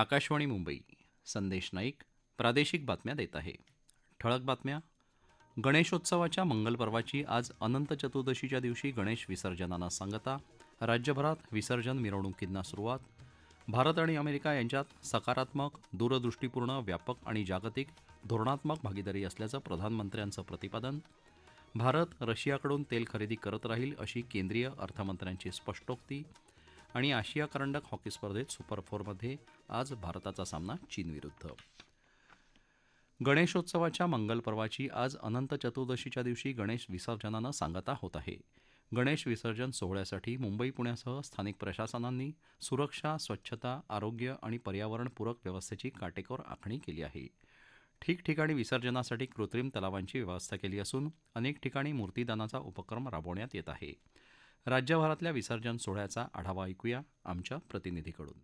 आकाशवाणी मुंबई. संदेश नाईक प्रादेशिक बातम्या देत आहे. ठळक बातम्या. गणेशोत्सवाच्या मंगल पर्वाची आज अनंत चतुर्दशीच्या दिवशी गणेश विसर्जनानं सांगता राज्यभरात विसर्जन मिरवणुकींना सुरुवात. भारत आणि अमेरिका यांच्यात सकारात्मक दूरदृष्टीपूर्ण व्यापक आणि जागतिक धोरणात्मक भागीदारी असल्याचं प्रधानमंत्र्यांचं प्रतिपादन. भारत रशियाकडून तेल खरेदी करत राहील अशी केंद्रीय अर्थमंत्र्यांची स्पष्टोक्ती. आणि आशिया करंडक हॉकी स्पर्धेत सुपर फोरमध्ये आज भारताचा सामना चीनविरुद्ध गणेशोत्सवाच्या मंगल पर्वाची आज अनंत चतुर्दशीच्या दिवशी गणेश विसर्जनानं सांगता होत आहे. गणेश विसर्जन सोहळ्यासाठी मुंबई पुण्यासह स्थानिक प्रशासनांनी सुरक्षा स्वच्छता आरोग्य आणि पर्यावरणपूरक व्यवस्थेची काटेकोर आखणी केली आहे. ठिकठिकाणी विसर्जनासाठी कृत्रिम तलावांची व्यवस्था केली असून अनेक ठिकाणी मूर्तीदानाचा उपक्रम राबवण्यात येत आहे. राज्यभरातल्या विसर्जन सोहळ्याचा आढावा ऐकूया आमच्या प्रतिनिधीकडून.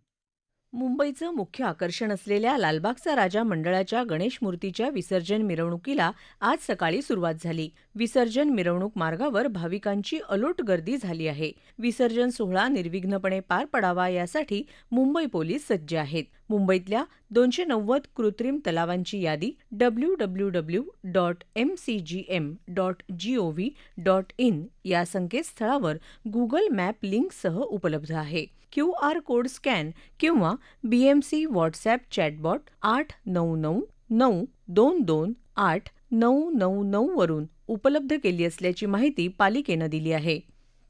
मुंबईचं मुख्य आकर्षण असलेल्या लालबागचा राजा मंडळाच्या गणेश मूर्तीच्या विसर्जन मिरवणुकीला आज सकाळी सुरुवात झाली. विसर्जन मिरवणूक मार्गावर भाविकांची अलोट गर्दी झाली आहे. विसर्जन सोहळा निर्विघ्नपणे पार पडावा यासाठी मुंबई पोलीस सज्ज आहेत. मुंबईतल्या दोनशे नव्वद कृत्रिम तलावांची यादी W W W dot M C G M dot G O V dot in या संकेतस्थळावर गुगल मॅप लिंकसह उपलब्ध आहे. क्यू आर कोड स्कॅन किंवा बीएमसी व्हॉट्सॲप चॅटबॉट आठ नऊ नऊ नऊ दोन दोन आठ नऊ नऊ नऊ वरून उपलब्ध केली असल्याची माहिती पालिकेनं दिली आहे.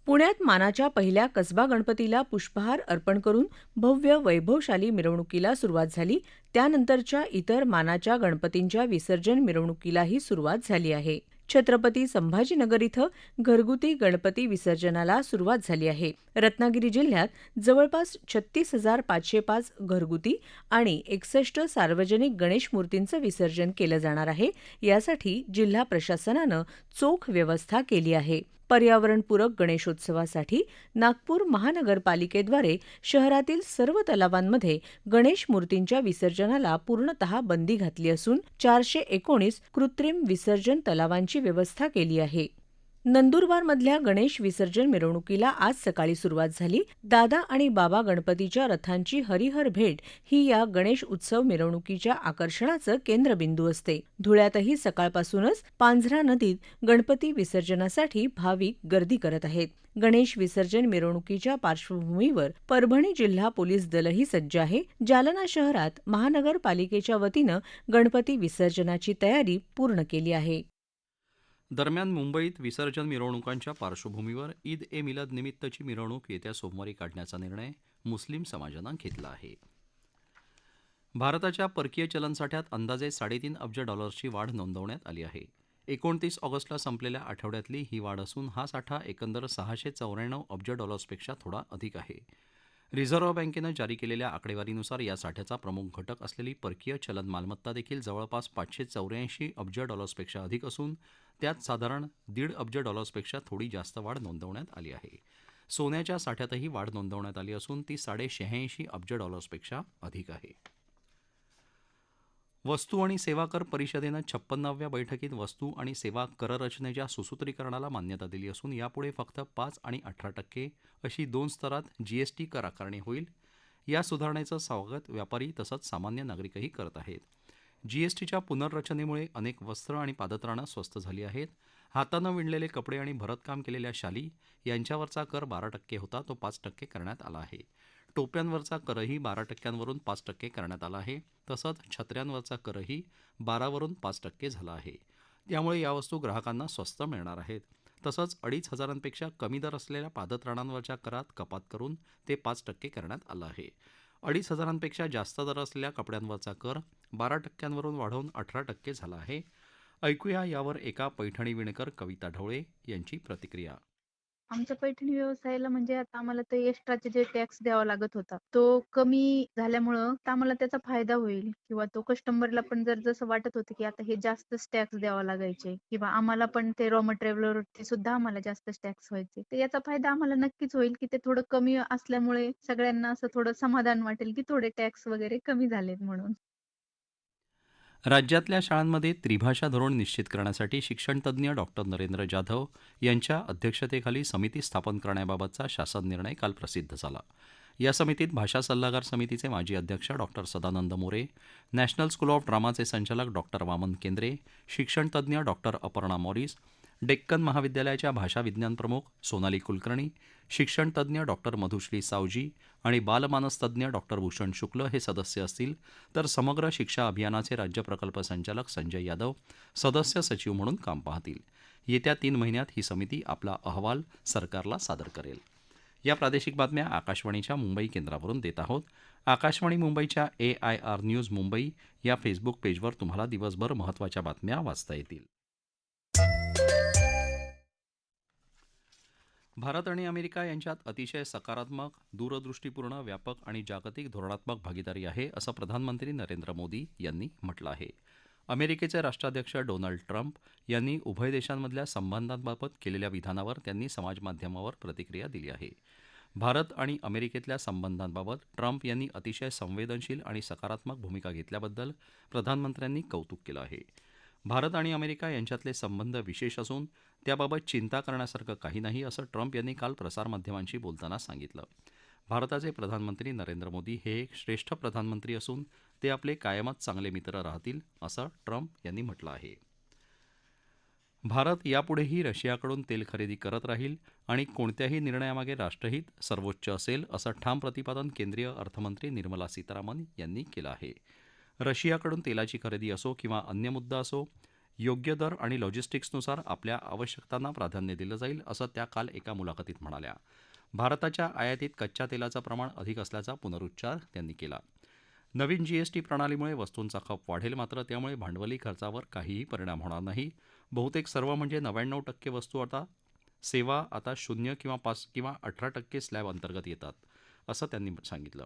पुण्यात मानाच्या पहिल्या कसबा गणपतीला पुष्पहार अर्पण करून भव्य वैभवशाली मिरवणुकीला सुरुवात झाली. त्यानंतरच्या इतर मानाच्या गणपतींच्या विसर्जन मिरवणुकीलाही सुरुवात झाली आहे. छत्रपती संभाजीनगर इथं घरगुती गणपती विसर्जनाला सुरुवात झाली आहे. रत्नागिरी जिल्ह्यात जवळपास छत्तीस हजार पाचशे पाच घरगुती आणि एकसष्ट सार्वजनिक गणेश मूर्तींचं विसर्जन केलं जाणार आहे. यासाठी जिल्हा प्रशासनानं चोख व्यवस्था केली आहे. पर्यावरणपूरक गणेशोत्सवासाठी नागपूर महानगरपालिकेद्वारे शहरातील सर्व तलावांमध्ये गणेश मूर्तींच्या विसर्जनाला पूर्णतः बंदी घातली असून चारशे एकोणीस कृत्रिम विसर्जन तलावांची व्यवस्था केली आहे. नंदुरबारमधल्या गणेश विसर्जन मिरवणुकीला आज सकाळी सुरुवात झाली. दादा आणि बाबा गणपतीच्या रथांची हरिहर भेट ही या गणेश उत्सव मिरवणुकीच्या आकर्षणाचं केंद्रबिंदू असते. धुळ्यातही सकाळपासूनच पांझरा नदीत गणपती विसर्जनासाठी भाविक गर्दी करत आहेत. गणेश विसर्जन मिरवणुकीच्या पार्श्वभूमीवर परभणी जिल्हा पोलीस दलही सज्ज आहे. जालना शहरात महानगरपालिकेच्या वतीनं गणपती विसर्जनाची तयारी पूर्ण केली आहे. दरम्यान मुंबईत विसर्जन मिरवणुकांच्या पार्श्वभूमीवर ईद ए मिलाद निमित्तची मिरवणूक येत्या सोमवारी काढण्याचा निर्णय मुस्लिम समाजानं घेतला आहे. भारताच्या परकीय चलनसाठ्यात अंदाजे साडेतीन अब्ज डॉलर्सची वाढ नोंदवण्यात आली आहे. एकोणतीस ऑगस्टला संपलेल्या आठवड्यातली ही वाढ असून हा साठा एकंदर सहाशे चौऱ्याण्णव अब्ज डॉलर्सपेक्षा थोडा अधिक आहे. रिझर्व्ह बँकेनं जारी केलेल्या आकडेवारीनुसार या साठ्याचा प्रमुख घटक असलेली परकीय चलन मालमत्ता देखील जवळपास पाचशे चौऱ्याऐंशी अब्ज डॉलर्सपेक्षा अधिक असून त्यात साधारण दीड अब्ज डॉलर्सपेक्षा थोडी जास्त वाढ नोंदवण्यात आली आहे. सोन्याच्या साठ्यातही वाढ नोंदवण्यात आली असून ती साडेशहाऐंशी अब्ज डॉलर्सपेक्षा अधिक आहे. वस्तू आणि सेवा कर परिषदेनं छप्पन्नाव्या बैठकीत वस्तू आणि सेवा कररचनेच्या सुसूत्रीकरणाला मान्यता दिली असून यापुढे फक्त पाच आणि अठरा टक्के अशी दोन स्तरात जीएसटी कर आकारणी होईल. या सुधारणेचं स्वागत व्यापारी तसंच सामान्य नागरिकही करत आहेत. जीएसटीच्या पुनर्रचनेमुळे अनेक वस्त्र आणि पादत्राणं स्वस्त झाली आहेत. हातानं विणलेले कपडे आणि भरतकाम केलेल्या शाली यांच्यावरचा कर बारा टक्के होता तो पाच टक्के करण्यात आला आहे. टोप्यांवरचा करही बारा टक्क्यांवरून पाच टक्के करण्यात आला आहे. तसंच छत्र्यांवरचा करही बारावरून पाच टक्के झाला आहे. त्यामुळे या वस्तू ग्राहकांना स्वस्त मिळणार आहेत. तसंच अडीच हजारांपेक्षा कमी दर असलेल्या पादत्राणांवरच्या करात कपात करून ते पाच टक्के करण्यात आलं आहे. अडीच हजारांपेक्षा जास्त दर असलेल्या कपड्यांवरचा कर बारा टक्क्यांवरून वाढवून अठरा टक्के झाला आहे. ऐकूया यावर एका पैठणी विणकर कविता ढवळे यांची प्रतिक्रिया. आमच्या पैठणी व्यवसायाला म्हणजे आता आम्हाला ते एक्स्ट्राचे जे टॅक्स द्यावा लागत होता तो कमी झाल्यामुळं तर आम्हाला त्याचा फायदा होईल. किंवा तो कस्टमरला पण जर जसं वाटत होतं की आता हे जास्तच टॅक्स द्यावा लागायचे किंवा आम्हाला पण ते रॉ मटेरियलवर सुद्धा आम्हाला जास्त टॅक्स व्हायचे तर याचा फायदा आम्हाला नक्कीच होईल की ते थोडं कमी असल्यामुळे सगळ्यांना असं थोडं समाधान वाटेल की थोडे टॅक्स वगैरे कमी झालेत म्हणून. राज्यातल्या शाळांमध्ये त्रिभाषा धोरण निश्चित करण्यासाठी शिक्षणतज्ज्ञ डॉक्टर नरेंद्र जाधव यांच्या अध्यक्षतेखाली समिती स्थापन करण्याबाबतचा शासन निर्णय काल प्रसिद्ध झाला. या समितीत भाषा सल्लागार समितीचे माजी अध्यक्ष doctor Sadanand More national school of ड्रामाचे संचालक डॉक्टर वामन केंद्रे शिक्षणतज्ज्ञ डॉक्टर अपर्णा मॉरिस डेक्कन महाविद्यालयाच्या भाषा विज्ञान प्रमुख सोनाली कुलकर्णी शिक्षणतज्ज्ञ डॉक्टर मधुश्री सावजी आणि बालमानसतज्ज्ञ डॉक्टर भूषण शुक्ल हे सदस्य असतील तर समग्र शिक्षा अभियानाचे राज्य प्रकल्प संचालक संजय यादव सदस्य सचिव म्हणून काम पाहतील. येत्या तीन महिन्यात ही समिती आपला अहवाल सरकारला सादर करेल. या प्रादेशिक बातम्या आकाशवाणीच्या मुंबई केंद्रावरून देत आहोत. आकाशवाणी मुंबईच्या A I R news Mumbai या फेसबुक पेजवर तुम्हाला दिवसभर महत्त्वाच्या बातम्या वाचता येतील. भारत आणि अमेरिका यांच्यात अतिशय सकारात्मक दूरदृष्टीपूर्ण व्यापक आणि जागतिक धोरणात्मक भागीदारी आहे असं प्रधानमंत्री नरेंद्र मोदी यांनी म्हटलं आहे. अमेरिकेचे राष्ट्राध्यक्ष डोनाल्ड ट्रम्प यांनी उभय देशांमधल्या संबंधांबाबत केलेल्या विधानावर त्यांनी समाजमाध्यमावर प्रतिक्रिया दिली आहे. भारत आणि अमेरिकेतल्या संबंधांबाबत ट्रम्प यांनी अतिशय संवेदनशील आणि सकारात्मक भूमिका घेतल्याबद्दल प्रधानमंत्र्यांनी कौतुक केलं आहे. भारत आणि अमेरिका यांच्यातले संबंध विशेष असून त्याबाबत चिंता करण्यासारखं काही नाही असं ट्रम्प यांनी काल प्रसारमाध्यमांशी बोलताना सांगितलं. भारताचे प्रधानमंत्री नरेंद्र मोदी हे एक श्रेष्ठ प्रधानमंत्री असून ते आपले कायमच चांगले मित्र राहतील असं ट्रम्प यांनी म्हटलं आहे. भारत यापुढेही रशियाकडून तेल खरेदी करत राहील आणि कोणत्याही निर्णयामागे राष्ट्रहित सर्वोच्च असेल असं ठाम प्रतिपादन केंद्रीय अर्थमंत्री निर्मला सीतारामन यांनी केलं आहे. रशियाकडून तेलाची खरेदी असो किंवा अन्य मुद्दा असो योग्य दर आणि लॉजिस्टिक्सनुसार आपल्या आवश्यकतांना प्राधान्य दिलं जाईल असं त्या काल एका मुलाखतीत म्हणाल्या. भारताच्या आयातीत कच्च्या तेलाचं प्रमाण अधिक असल्याचा पुनरुच्चार त्यांनी केला. नवीन जीएसटी प्रणालीमुळे वस्तूंचा खप वाढेल मात्र त्यामुळे भांडवली खर्चावर काहीही परिणाम होणार नाही. बहुतेक सर्व म्हणजे नव्याण्णव टक्के वस्तू आता सेवा आता शून्य किंवा पाच किंवा अठरा टक्के स्लॅब अंतर्गत येतात असं त्यांनी सांगितलं.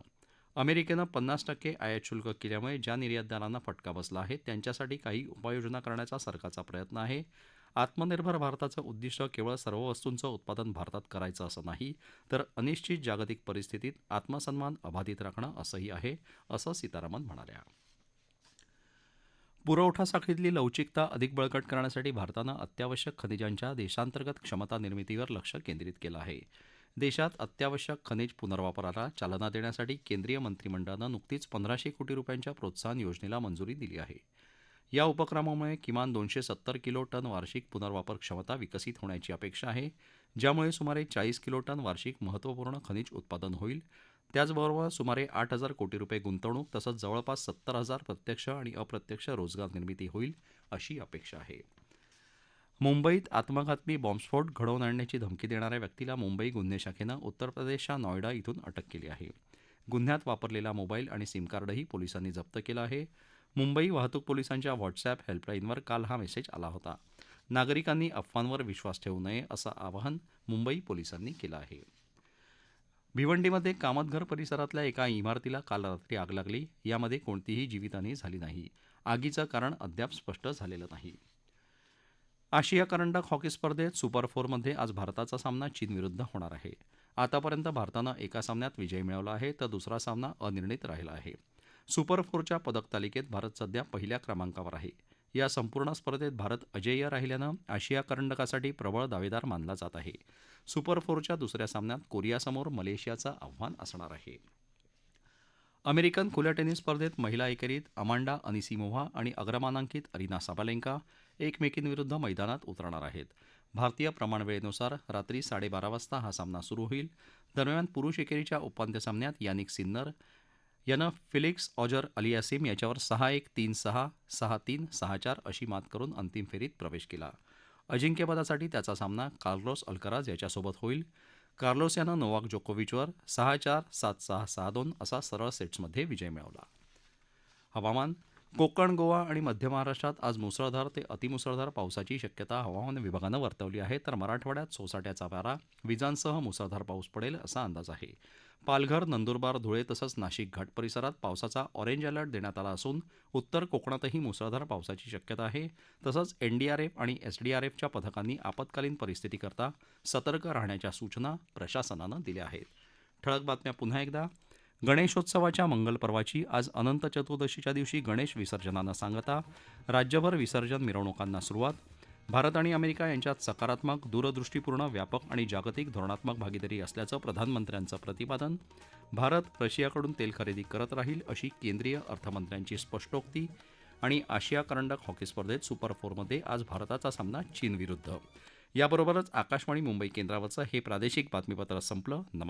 अमेरिकेनं पन्नास टक्के आयात शुल्क केल्यामुळे ज्या निर्यातदारांना फटका बसला आहे त्यांच्यासाठी काही उपाययोजना करण्याचा सरकारचा प्रयत्न आहे. आत्मनिर्भर भारताचं उद्दिष्ट केवळ सर्व वस्तूंचं उत्पादन भारतात करायचं असं नाही तर अनिश्चित जागतिक परिस्थितीत आत्मसन्मान अबाधित राखणं असंही आहे असं सीतारामन म्हणाल्या. पुरवठा साखळीतली लवचिकता अधिक बळकट करण्यासाठी भारतानं अत्यावश्यक खनिजांच्या देशांतर्गत क्षमता निर्मितीवर लक्ष केंद्रित केलं आहे. देशात अत्यावश्यक खनिज पुनर्वापराला चालना देण्यासाठी केंद्रीय मंत्रिमंडळानं नुकतीच पंधराशे कोटी रुपयांच्या प्रोत्साहन योजनेला मंजुरी दिली आहे. या उपक्रमामुळे किमान दोनशे सत्तर किलो टन वार्षिक पुनर्वापर क्षमता विकसित होण्याची अपेक्षा आहे. ज्यामुळे सुमारे चाळीस किलो टन वार्षिक महत्त्वपूर्ण खनिज उत्पादन होईल. त्याचबरोबर सुमारे आठ हजार कोटी रुपये गुंतवणूक तसंच जवळपास सत्तर हजार प्रत्यक्ष आणि अप्रत्यक्ष रोजगार निर्मिती होईल अशी अपेक्षा आहे. मुंबईत आत्मघातकी बॉम्बस्फोट घडवून आणण्याची धमकी देणाऱ्या व्यक्तीला मुंबई गुन्हे शाखेनं उत्तर प्रदेशच्या नॉयडा इथून अटक केली आहे. गुन्ह्यात वापरलेला मोबाईल आणि सिमकार्डही पोलिसांनी जप्त केलं आहे. मुंबई वाहतूक पोलिसांच्या व्हॉट्सॲप हेल्पलाईनवर काल हा मेसेज आला होता. नागरिकांनी अफवांवर विश्वास ठेवू नये असं आवाहन मुंबई पोलिसांनी केलं आहे. भिवंडीमध्ये कामतघर परिसरातल्या एका इमारतीला काल रात्री आग लागली. यामध्ये कोणतीही जीवितहानी झाली नाही. आगीचं कारण अद्याप स्पष्ट झालेलं नाही. आशिया करंडक हॉकी स्पर्धेत सुपर फोरमध्ये आज भारताचा सामना चीनविरुद्ध होणार आहे. आतापर्यंत भारतानं एका सामन्यात विजय मिळवला आहे तर दुसरा सामना अनिर्णित राहिला आहे. सुपर फोरच्या पदक तालिकेत भारत सध्या पहिल्या क्रमांकावर आहे. या संपूर्ण स्पर्धेत भारत अजेय राहिल्यानं आशिया करंडकासाठी प्रबळ दावेदार मानला जात आहे. सुपर फोरच्या दुसऱ्या सामन्यात कोरियासमोर मलेशियाचं आव्हान असणार आहे. अमेरिकन खुल्या टेनिस स्पर्धेत महिला एकेरीत अमांडा अनिसिमोव्हा आणि अग्रमानांकित अरिना साबालेंका एकमेकींविरुद्ध मैदानात उतरणार आहेत. भारतीय प्रमाणवेळेनुसार रात्री साडेबारा वाजता हा सामना सुरू होईल. दरम्यान पुरुष एकेरीच्या उपांत्य सामन्यात यानिक सिन्नर यानं फिलिक्स ऑजर अलियासिम याच्यावर सहा एक तीन सहा सहा तीन सहा चार अशी मात करून अंतिम फेरीत प्रवेश केला. अजिंक्यपदासाठी त्याचा सामना कार्लोस अल्कराज याच्यासोबत होईल. कार्लोस यानं नोवाक जोकोविचवर सहा चार सात सहा सहा दोन असा सरळ सेट्समध्ये विजय मिळवला. हवामान कोकण गोवा आणि मध्य महाराष्ट्रात आज मुसळधार ते अतिमुसळधार पावसाची शक्यता हवामान विभागानं वर्तवली आहे. तर मराठवाड्यात सोसाट्याचा वारा विजांसह मुसळधार पाऊस पडेल असा अंदाज आहे. पालघर नंदुरबार धुळे तसंच नाशिक घाट परिसरात पावसाचा ऑरेंज अलर्ट देण्यात आला असून उत्तर कोकणातही मुसळधार पावसाची शक्यता आहे. तसंच एनडीआरएफ आणि एसडीआरएफच्या पथकांनी आपत्कालीन परिस्थितीकरता सतर्क राहण्याच्या सूचना प्रशासनानं दिल्या आहेत. ठळक बातम्या पुन्हा एकदा. गणेशोत्सवाच्या मंगल पर्वाची आज अनंत चतुर्दशीच्या दिवशी गणेश विसर्जनानं सांगता राज्यभर विसर्जन मिरवणुकांना सुरुवात भारत आणि अमेरिका यांच्यात सकारात्मक दूरदृष्टीपूर्ण व्यापक आणि जागतिक धोरणात्मक भागीदारी असल्याचं प्रधानमंत्र्यांचं प्रतिपादन भारत रशियाकडून तेल खरेदी करत राहील अशी केंद्रीय अर्थमंत्र्यांची स्पष्टोक्ती आणि आशिया करंडक हॉकी स्पर्धेत सुपर फोरमध्ये आज भारताचा सामना चीनविरुद्ध. याबरोबरच आकाशवाणी मुंबई केंद्रावरचं हे प्रादेशिक बातमीपत्र संपलं. नमस्कार.